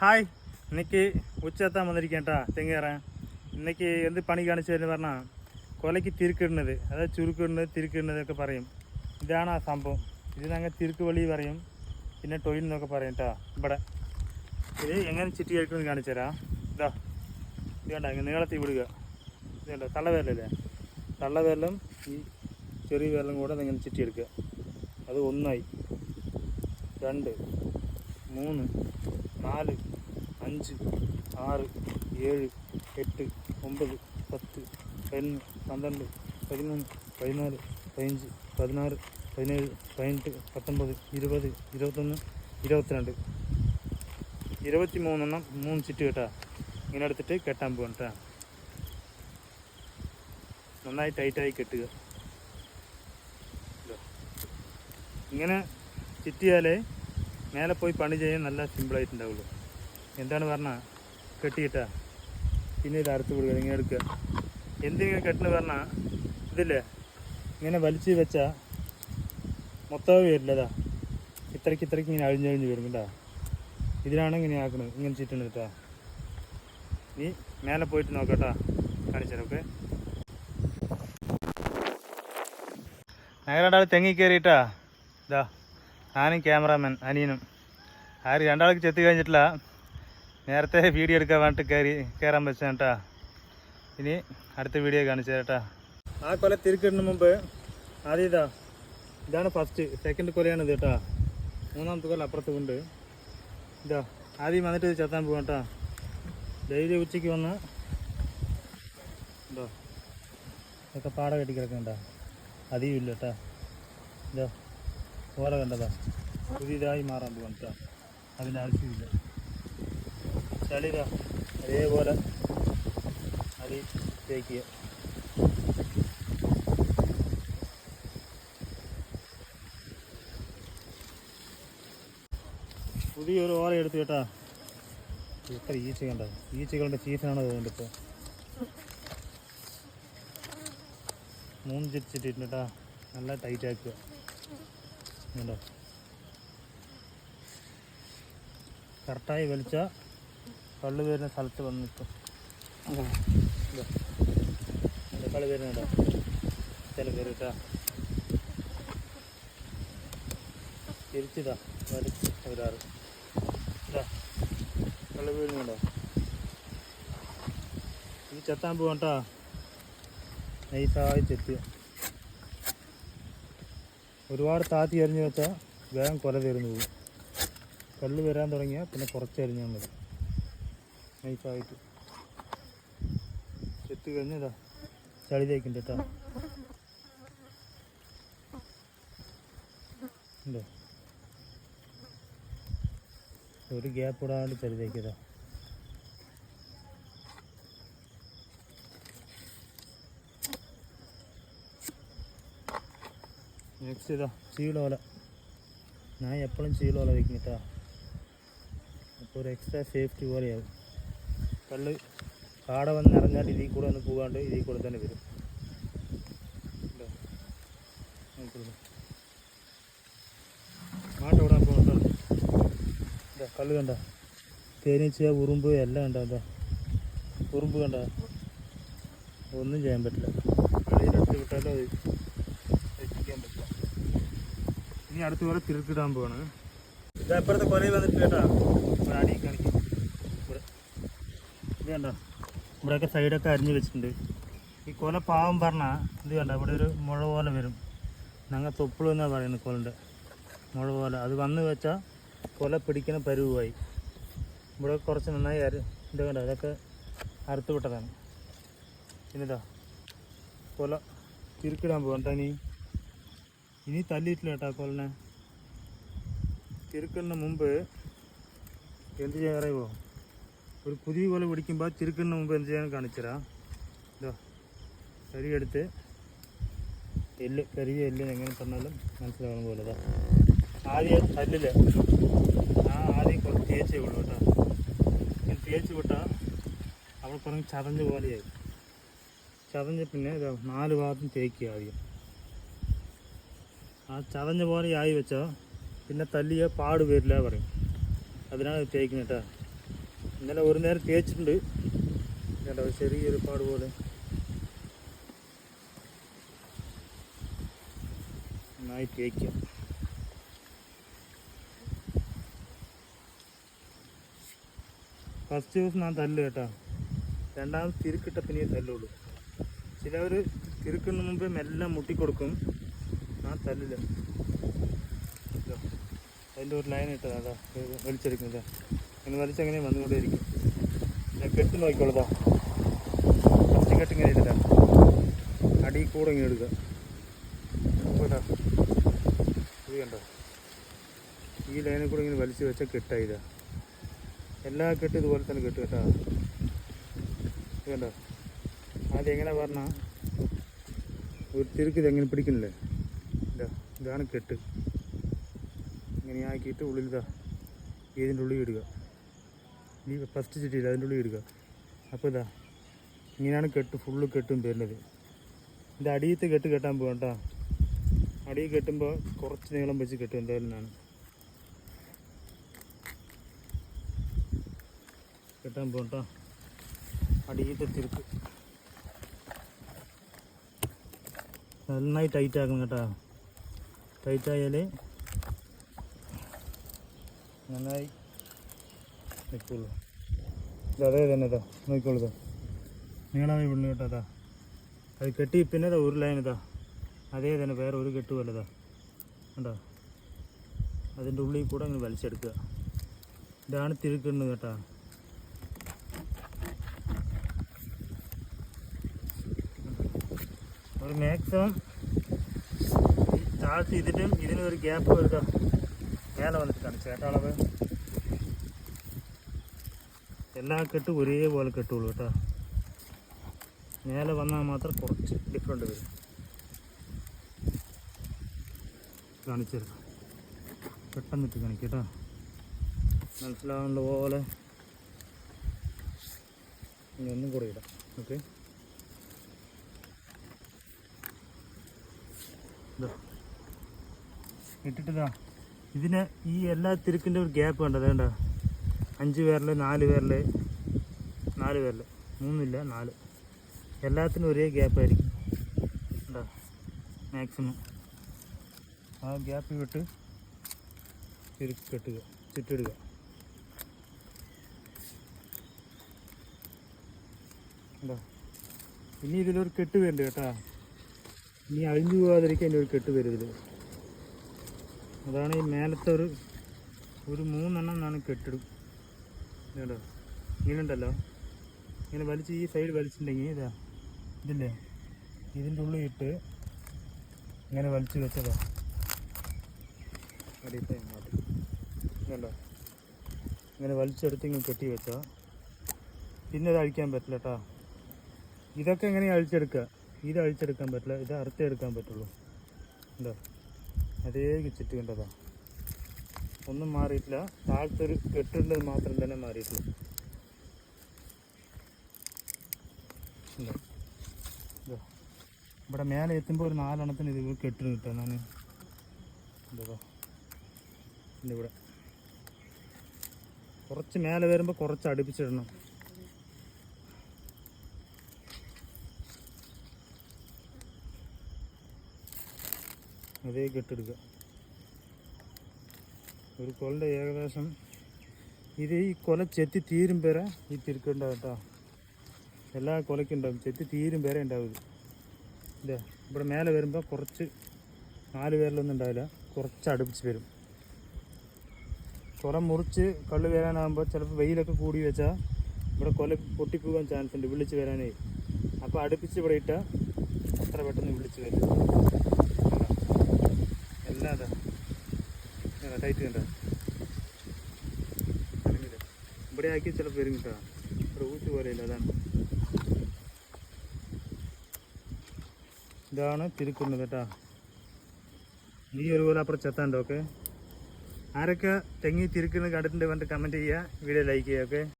Hi ഇന്നേക്ക് ഉച്ചത്താൻ വന്നിരിക്കാം കേട്ടാ തെങ്ങ് കയറാൻ. എന്ത് പണി കാണിച്ചു തരുന്നു പറഞ്ഞാൽ കൊലയ്ക്ക് തിരുക്കിടുന്നത് അതായത് ചുരുക്കിടുന്നത് തിരുക്കിടുന്നതൊക്കെ പറയും. ഇതാണ് ആ സംഭവം. ഇതിനങ്ങ് തിരുക്ക് വെളി പറയും പിന്നെ ടൊയിൽ എന്നൊക്കെ പറയും കേട്ടോ ഇവിടെ. ഇത് എങ്ങനെ ചിട്ടി കഴിക്കുന്നത് കാണിച്ചു തരാം. ഇതാ ഇത് വേണ്ട ഇങ്ങനെ നീളത്തിൽ വിടുക ഇത് വേണ്ട തള്ളവേരലല്ലേ? തള്ളവേരലും ഈ ചെറിയ വേരലും കൂടെ ഇങ്ങനെ ചിട്ടി എടുക്കുക. അത് ഒന്നായി. രണ്ട്. മൂന്ന് നാല് അഞ്ച് ആറ് ഏഴ് എട്ട് ഒമ്പത് പത്ത് പതിനൊന്ന് പന്ത്രണ്ട് പതിമൂന്ന് പതിനാല് പതിനഞ്ച് പതിനാറ് പതിനേഴ് പതിനെട്ട് പത്തൊമ്പത് ഇരുപത് ഇരുപത്തൊന്ന് ഇരുപത്തിരണ്ട്. ഇരുപത്തി മൂന്നെണ്ണം മൂന്ന് ചിറ്റ് കേട്ടാ. ഇങ്ങനെ എടുത്തിട്ട് കെട്ടാൻ പോകണം കേട്ടാ നന്നായി ടൈറ്റായി കെട്ടുക. ഇങ്ങനെ ചുറ്റിയാലേ മേലെ പോയി പണി ചെയ്യാൻ നല്ല സിമ്പിളായിട്ടുണ്ടാവുള്ളൂ. എന്താണ് പറഞ്ഞാൽ കെട്ടിയിട്ടാ. പിന്നെ ഇത് അറുത്ത് കൊടുക്കുക ഇങ്ങനെ എടുക്കുക. എന്തിങ്ങനെ കെട്ടുന്നത് പറഞ്ഞാൽ ഇതില്ലേ? ഇങ്ങനെ വലിച്ച് വെച്ചാൽ മൊത്തം വരില്ലതാ. ഇത്രയ്ക്ക് ഇത്രയ്ക്ക് ഇങ്ങനെ അഴിഞ്ഞഴിഞ്ഞ് വരും കേട്ടോ. ഇതിനാണ് ഇങ്ങനെ ആക്കുന്നത്. ഇങ്ങനെ ചുറ്റണത് കേട്ടോ. നീ മേലെ പോയിട്ട് നോക്കട്ടാ. കാണിച്ചാൽ ഓക്കെ? ഞങ്ങൾ രണ്ടാൾ തെങ്ങി കയറിയിട്ടാ. ഇതാ. ഞാനും ക്യാമറാമാൻ അനിയനും. ആര് രണ്ടാൾക്ക് ചെത്തി കഴിഞ്ഞിട്ടില്ല. നേരത്തെ വീഡിയോ എടുക്കാൻ വേണ്ടിട്ട് കയറി കയറാൻ വെച്ചാൽ കേട്ടാ. ഇനി അടുത്ത വീഡിയോ കാണിച്ചു തരാട്ടാ ആ കൊല തിരിക്കിടുന്ന മുമ്പ് ആദ്യം ഇതാ ഇതാണ് ഫസ്റ്റ് സെക്കൻഡ് കൊലയാണ് ഇത് കേട്ടാ. മൂന്നാമത്തെ കൊല അപ്പുറത്ത് കൊണ്ട് ഇതാ ആദ്യം വന്നിട്ട് ചെത്താൻ പോകാം കേട്ടാ. ഡെയിലി ഉച്ചയ്ക്ക് വന്ന് ഇതോ ഇതൊക്കെ പാട കെട്ടി കിടക്കണ്ട അധികം ഇല്ല കേട്ടാ. ഇതാ. ഓല കണ്ടതാ. പുതിയതായി മാറാൻ പോകാൻ അതിനാവശ്യമില്ല ആവശ്യമില്ല. അതേപോലെ അടി തേക്കുക. പുതിയൊരു ഓല എടുത്ത് കേട്ടാ. എത്ര ഈച്ച കണ്ട? ഈച്ചകളുടെ സീസണാണ് തോന്നുന്നുണ്ട് ഇപ്പോൾ മൂന്ന് ചിരിച്ചിട്ടിട്ടുണ്ട് കേട്ടാ നല്ല ടൈറ്റ് ആക്കുക. കണ്ടോ? കറക്റ്റായി വലിച്ച കള്ള് വരുന്ന സ്ഥലത്ത് വന്ന് നിൽക്കും. കളി വരുന്നുണ്ടോ ചില പേര് കേട്ടാ തിരിച്ചിതാ. വലിച്ച് വരാറ് ഇതാ. കള്ള് വീഴുന്നുണ്ടോ ഇത് ചെത്താൻ പോകട്ടാ നൈസായി ചെത്തുക ഒരുപാട് താത്തി എറിഞ്ഞു വെച്ചാൽ വേഗം കൊല തീർന്നു പോകും കല്ല് വരാൻ തുടങ്ങിയാൽ പിന്നെ കുറച്ച് എറിഞ്ഞാൽ മതി. നൈസായിട്ട്. ചെത്ത് കഴിഞ്ഞതാ ചളി ഉണ്ടോ ഒരു ഗ്യാപ്പ് ഇടാണ്ട് ചളി തേക്കിയതാ നെക്സ്റ്റ് ഇതാ ചീലോല ഞാൻ എപ്പോഴും ചീലോല വയ്ക്കും കേട്ടോ. അപ്പോൾ ഒരു എക്സ്ട്രാ സേഫ്റ്റി പോലെയാവും. കല്ല് കാട വന്ന് ഇറങ്ങിയാൽ ഇതിൽ കൂടെ ഒന്ന് പോകാണ്ട് ഇതിൽ കൂടെ തന്നെ വരും. മാട്ട വിടാൻ പോകണ്ടോ ഇതാ കല്ല് കണ്ട. തേനീച്ച ഉറുമ്പ് എല്ലാം കണ്ട എന്താ ഉറുമ്പ് കണ്ട. ഒന്നും ചെയ്യാൻ പറ്റില്ല. വെളിയിലെടുത്ത് വിട്ടാലും അത് രക്ഷിക്കാൻ പറ്റില്ല ഇനി അടുത്ത പോലെ തിരുക്കിടാൻ പോവാണ്. ഇത് അപ്പുറത്തെ കൊലയിൽ വന്നിട്ട് കേട്ടാ. ഒരു അടി കാണിക്കും. ഇവിടെ. ഇത് കണ്ടോ? ഇവിടെയൊക്കെ സൈഡൊക്കെ അരിഞ്ഞ് വെച്ചിട്ടുണ്ട്. ഈ കൊല പാവം പറഞ്ഞാൽ ഇത് കണ്ട? ഇവിടെ ഒരു മുഴ പോലെ വരും. ഞങ്ങൾ തൊപ്പിളു എന്നാണ് പറയുന്നത് കൊലന്റെ മുഴ പോലെ. അത് വന്ന് വെച്ചാൽ കൊല പിടിക്കുന്ന പരുവായി. ഇവിടെ കുറച്ച് നന്നായി അരി ഇത് കണ്ടോ? അതൊക്കെ അറുത്ത് വിട്ടതാണ്. പിന്നിതാ കൊല തിരുക്കിടാൻ പോകണ്ട ഇനി തല്ലിയിട്ടില്ല കേട്ടോ കൊല്ലനെ തിരുക്കുന്ന മുമ്പ് എന്ത് ചെയ്യാൻ അറിയുമോ ഒരു പുതിയ കൊല പിടിക്കുമ്പോൾ തിരുക്കുന്ന മുമ്പ് എന്ത് ചെയ്യാൻ കാണിച്ചുതരാം ഇതോ കരി എടുത്ത്. എല്ല് കരിയ എല്ല് എങ്ങനെ പറഞ്ഞാലും മനസ്സിലാവുന്ന പോലെ ഇതാ. ആദ്യം തല്ലില്ല ആ ആദ്യം കുറച്ച് തേച്ചേ ഉള്ളൂ കേട്ടോ. ഇങ്ങനെ തേച്ച് വിട്ടാൽ അവിടെ പറഞ്ഞ് ചതഞ്ഞ പോലെയായി. ചതഞ്ഞ് പിന്നെ ഇതാ നാല് ഭാഗത്തും തേക്കുക ആദ്യം. ആ ചതഞ്ഞ പോലെ ആയി വെച്ചോ. പിന്നെ തല്ലിയ പാട് വരില്ല പറയും. അതിനാണ് തേക്കുന്നത് കേട്ടോ. ഇന്നലെ ഒരു നേരം തേച്ചിട്ടുണ്ട്. കേട്ടോ ചെറിയൊരു പാട് പോലെ. നന്നായി തേക്കാം. ഫസ്റ്റ് ദിവസം ഞാൻ തല്ല് കേട്ടോ. രണ്ടാമത് തിരുക്കിട്ട പിന്നെ തല്ലുള്ളൂ. ചിലവർ തിരുക്കുന്ന മുമ്പ് മെല്ലെ മുട്ടിക്കൊടുക്കും. ഞാൻ തല്ലില്ല. അതിന്റെ ഒരു ലൈൻ ഇട്ടതാ അതാ. അങ്ങനെ വലിച്ചെങ്ങനെ വന്നുകൊണ്ടേയിരിക്കും. ഞാൻ കെട്ട് നോക്കിക്കോളതാ ഫസ്റ്റ് കെട്ട് ഇങ്ങനെ ഇട്ടില്ല അടി കൂടെ ഇങ്ങനെ എടുക്കുക കണ്ടോ? ഈ ലൈനിൽ കൂടെ ഇങ്ങനെ വലിച്ചു വെച്ചാൽ കെട്ടായിതാ എല്ലാ കെട്ടും ഇതുപോലെ തന്നെ കെട്ട് കേട്ടാ. ഇത് കണ്ടോ? ആദ്യം എങ്ങനെ പറഞ്ഞാൽ ഒരു തിരുക്ക് എങ്ങനെ പിടിക്കുന്നില്ലേ? ഇതാണ് കെട്ട്. ഇങ്ങനെ ആക്കിയിട്ട് ഉള്ളിൽ ഇതാ ഇതിന്റെ ഉള്ളിൽ ഇടുക. ഈ ഫസ്റ്റ് ചിട്ടിയിൽ അതിന്റെ ഉള്ളിൽ ഇടുക. അപ്പോൾ ഇതാ ഇങ്ങനെയാണ് കെട്ട് ഫുള്ള് കെട്ടും വരുന്നത്. ഇതിന്റെ അടിയത്തെ കെട്ട് കെട്ടാൻ പോകണ്ട അടിയിൽ കെട്ടുമ്പോൾ കുറച്ച് നീളം വെച്ച് കെട്ടും എന്തായാലും കെട്ടാൻ പോകണ്ട അടിയത്തെ തിരുക്ക്. നന്നായി ടൈറ്റ് ആക്കണം കേട്ടോ. ടൈറ്റ് ആയാൽ നന്നായി നിൽക്കുള്ളൂ അതേ തന്നെ ഇതാ നോക്കിക്കോളൂ നീളമായി വിണ്ണു കേട്ടോ അതാ അത് കെട്ടി പിന്നെ ഒരു ഇതാ അതേ തന്നെ വേറെ ഒരു കെട്ടുമല്ലതാ കണ്ടോ? അതിന്റെ ഉള്ളിൽ കൂടെ അങ്ങനെ വലിച്ചെടുക്കുക. ഇതാണ് തിരുക്കുന്നത് കേട്ടോ. ഒരു മാക്സിമം താഴ്ത്തി ചെയ്തിട്ടും ഇതിന് ഒരു ഗ്യാപ്പ് വരുക മേലെ വന്നിട്ടാണ്. ചേട്ടാളവ് എല്ലാ കെട്ടും ഒരേപോലെ കെട്ടുള്ളൂ കേട്ടോ. മേലെ വന്നാൽ മാത്രം കുറച്ച് ഡിഫറെന്റ് വരും. കാണിച്ചു തരാം പെട്ടെന്നിട്ട് കാണിക്കാം കേട്ടോ. മനസ്സിലാവുന്ന പോലെ ഇനി ഒന്നും കൂടെ ഇടാം. ഓക്കെ. ഇതാ ഇട്ടിട്ടിതാ. ഇതിന് ഈ എല്ലാ തിരുക്കിന്റെ ഒരു ഗ്യാപ്പ് കണ്ടത് വേണ്ട അഞ്ച് പേരിൽ നാല് പേരിൽ നാല് പേരിൽ മൂന്നില്ല നാല്. എല്ലാത്തിനും ഒരേ ഗ്യാപ്പായിരിക്കും കേട്ടോ മാക്സിമം ആ ഗ്യാപ്പ് വിട്ട് തിരുക്ക് കെട്ടുക ചുറ്റിടുക. ഉണ്ടോ ഇനി ഇതിലൊരു കെട്ട് വരുന്നുണ്ട് കേട്ടോ. ഇനി അഴിഞ്ഞു പോകാതിരിക്കാൻ ഒരു കെട്ട് വരും ഇതിൽ അതാണ് ഈ മേലത്തെ ഒരു ഒരു മൂന്നെണ്ണം എന്നാണ് കെട്ടിടും. കേട്ടോ ഇങ്ങനെ ഉണ്ടല്ലോ ഇങ്ങനെ വലിച്ച് ഈ സൈഡ് വലിച്ചിട്ടുണ്ടെങ്കിൽ ഇതാ ഇതില്ലേ? ഇതിന്റെ ഉള്ളിൽ ഇട്ട് ഇങ്ങനെ വലിച്ച് വെച്ചതാ. അടിയത്തെ ഇങ്ങോട്ട്. കണ്ടോ ഇങ്ങനെ വലിച്ചെടുത്ത് ഇങ്ങനെ കെട്ടി വെച്ചാൽ പിന്നെ ഇത് അഴിക്കാൻ പറ്റില്ല കേട്ടോ. ഇതൊക്കെ എങ്ങനെയാണ് അഴിച്ചെടുക്കുക? ഇത് അഴിച്ചെടുക്കാൻ പറ്റില്ല. ഇത് അറുത്തെടുക്കാൻ പറ്റുള്ളൂ. ഉണ്ടോ അതേ ചുറ്റി കണ്ടതാ. ഒന്നും മാറിയിട്ടില്ല. താഴത്തൊരു കെട്ടുണ്ടത് മാത്രം തന്നെ മാറിയിട്ടുള്ളൂ. ഇവിടെ മേലെ എത്തുമ്പോൾ ഒരു നാലെണ്ണത്തിന് ഇത് കെട്ടിന് കിട്ടുക ഞാൻ എന്താ ഇവിടെ. കുറച്ച് മേലെ വരുമ്പോൾ കുറച്ച് അടുപ്പിച്ചിടണം. അതേ കെട്ടെടുക്കുക ഒരു കൊലയുടെ ഏകദേശം ഇത് ഈ കൊല ചെത്തി തീരും പേരെ ഈ തിരുക്കുണ്ടാവും കേട്ടോ. എല്ലാ കൊലയ്ക്കും ഉണ്ടാവും. ചെത്തി തീരും പേരെ ഉണ്ടാവും ഇത്. ഇവിടെ മേലെ വരുമ്പോൾ കുറച്ച് നാല് പേരിലൊന്നും ഉണ്ടാവില്ല. കുറച്ച് അടുപ്പിച്ച് വരും. കുറെ മുറിച്ച് കള്ള് വരാനാകുമ്പോൾ ചിലപ്പോൾ വെയിലൊക്കെ കൂടി വെച്ചാൽ ഇവിടെ കൊല പൊട്ടിപ്പോകാൻ ചാൻസ് ഉണ്ട്. വിളിച്ച് വരാനേ. അപ്പോൾ അടുപ്പിച്ച് ഇവിടെ ഇട്ടാൽ അത്ര പെട്ടെന്ന് വിളിച്ച് വരും. ടൈറ്റ് ഇവിടെ ആക്കി ചിലപ്പോൾ വരും കേട്ടോ. ഇവിടെ പോലെയില്ല അതാണ്. ഇതാണ് തിരുക്കുന്നത് കേട്ടോ. നീ ഒരുപോലെ അപ്പുറം ചെത്താണ്ട് ഓക്കെ? ആരൊക്കെ തെങ്ങി തിരുക്കുന്നത് കണ്ടിട്ടുണ്ട് പറഞ്ഞിട്ട് കമന്റ് ചെയ്യുക വീഡിയോ ലൈക്ക് ചെയ്യുക ഓക്കെ?